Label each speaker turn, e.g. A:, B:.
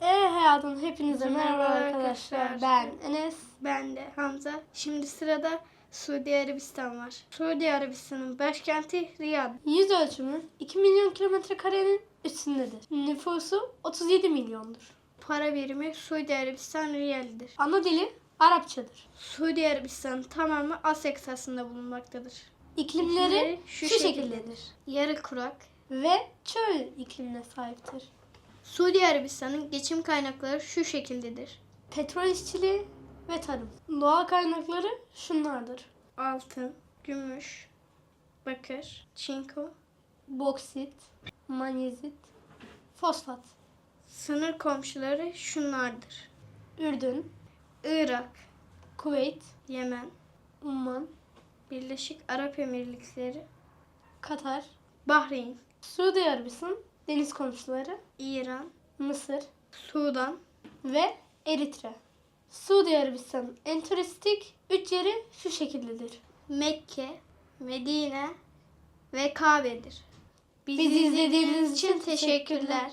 A: Hayatın hepinize merhaba
B: Merhaba
A: arkadaşlar.
B: arkadaşlar.
A: Ben Enes.
B: Ben de Hamza. Şimdi sırada Suudi Arabistan var. Suudi Arabistan'ın başkenti Riyad.
A: Yüz ölçümü 2 milyon kilometre karenin üstündedir. Nüfusu 37 milyondur.
B: Para birimi Suudi Arabistan riyalidir.
A: Ana dili Arapçadır.
B: Suudi Arabistan tamamı Asya kıtasında bulunmaktadır.
A: İklimleri
B: İklimleri
A: şu,
B: şu
A: şekildedir.
B: Yarı kurak.
A: Ve çöl iklimine sahiptir.
B: Suudi Arabistan'ın geçim kaynakları şu şekildedir.
A: Petrol işçiliği ve tarım. Doğal kaynakları şunlardır.
B: Altın, gümüş, bakır, çinko.
A: Boksit, manyezit, fosfat.
B: Sınır komşuları şunlardır.
A: Ürdün,
B: Irak,
A: Kuveyt,
B: Yemen,
A: Umman,
B: Birleşik Arap Emirlikleri,
A: Katar,
B: Bahreyn,
A: Suudi Arabistan, deniz komşuları,
B: İran,
A: Mısır,
B: Sudan,
A: ve Eritre. Suudi Arabistan'ın en turistik üç yeri şu şekildedir.
B: Mekke, Medine ve Kabe'dir.
A: Bizi izlediğiniz için teşekkürler.